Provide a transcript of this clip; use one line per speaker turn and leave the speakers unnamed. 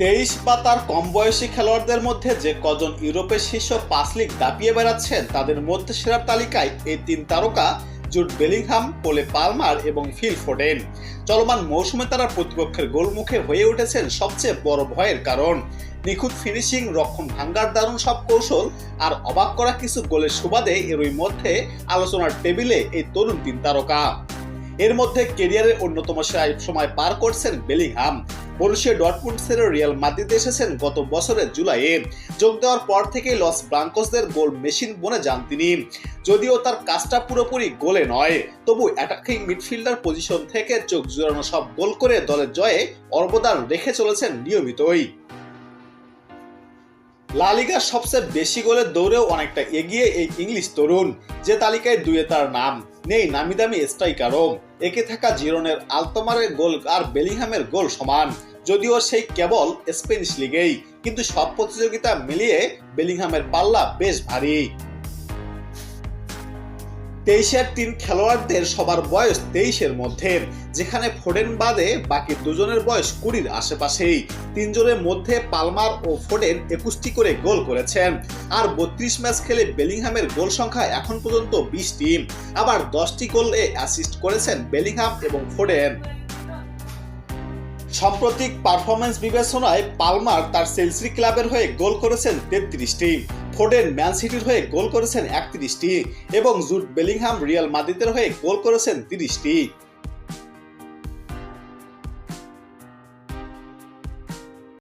তেইশ বা তার কম বয়সী খেলোয়াড়দের মধ্যে যে কজন ইউরোপের শীর্ষ পাঁচ লিগ দাপিয়ে বেড়াচ্ছেন, তাদের মধ্যে সেরার তালিকায় এই তিন তারকা, জুট বেলিংহাম, পোলে পালমার এবং ফিল ফোডেন চলমান মৌসুমে তারা প্রতিপক্ষের গোলমুখে হয়ে উঠেছেন সবচেয়ে বড় ভয়ের কারণ। নিখুঁত ফিনিশিং, রক্ষণ ভাঙ্গার দারুণ সব কৌশল আর অবাক করা কিছু গোলের সুবাদে এরই মধ্যে আলোচনার টেবিলে এই তরুণ তিন তারকা। এর মধ্যে কেরিয়ারের অন্যতম সেরা সময় পার করছেন বেলিংহাম। বরুশিয়া ডটমুন্ড ছেড়ে রিয়াল মাদ্রিদে এসেছেন গত বছরের জুলাইয়ে। যোগ দেওয়ার পর থেকেই লস ব্রাঙ্কোসদের গোল মেশিন বনে যান তিনি। যদিও তার কাজটা পুরোপুরি গোলে নয়, তবু অ্যাটাকিং মিডফিল্ডার পজিশন থেকে চোখ জুড়ানো সব গোল করে দলের জয়ে অবদান রেখে চলেছেন নিয়মিতই। লা লিগার সবচেয়ে বেশি গোলের দৌড়েও অনেকটা এগিয়ে এই ইংলিশ তরুণ, যে তালিকায় দুয়ে তার নাম, নেই নামি দামি স্ট্রাইকারও। একে থাকা জিরোনের আলতমারের গোল আর বেলিংহামের গোল সমান। যদিও সেই কেবল স্পেনিশ লিগেই, কিন্তু সব প্রতিযোগিতা মিলিয়ে বেলিংহামের পাল্লা বেশ ভারী। তেইশের তিন খেলোয়াড়দের সবার বয়স তেইশের মধ্যে, যেখানে ফোডেন বাদে বাকি দুজনের বয়স কুড়ির আশেপাশেই। তিনজনের মধ্যে পালমার ও ফোডেন একুশটি করে গোল করেছেন, আর বত্রিশ ম্যাচ খেলে বেলিংহামের গোল সংখ্যা এখন পর্যন্ত বিশটি। আবার দশটি গোলে অ্যাসিস্ট করেছেন বেলিংহাম এবং ফোডেন সাম্প্রতিক পারফরমেন্স বিবেচনায় পালমার তার সেলসি ক্লাবের হয়ে গোল করেছেন তেত্রিশটি ফোডেন ম্যান সিটির হয়ে গোল করেছেন একত্রিশটি এবং জুট বেলিংহাম রিয়াল মাদ্রিদের হয়ে গোল করেছেন তিরিশটি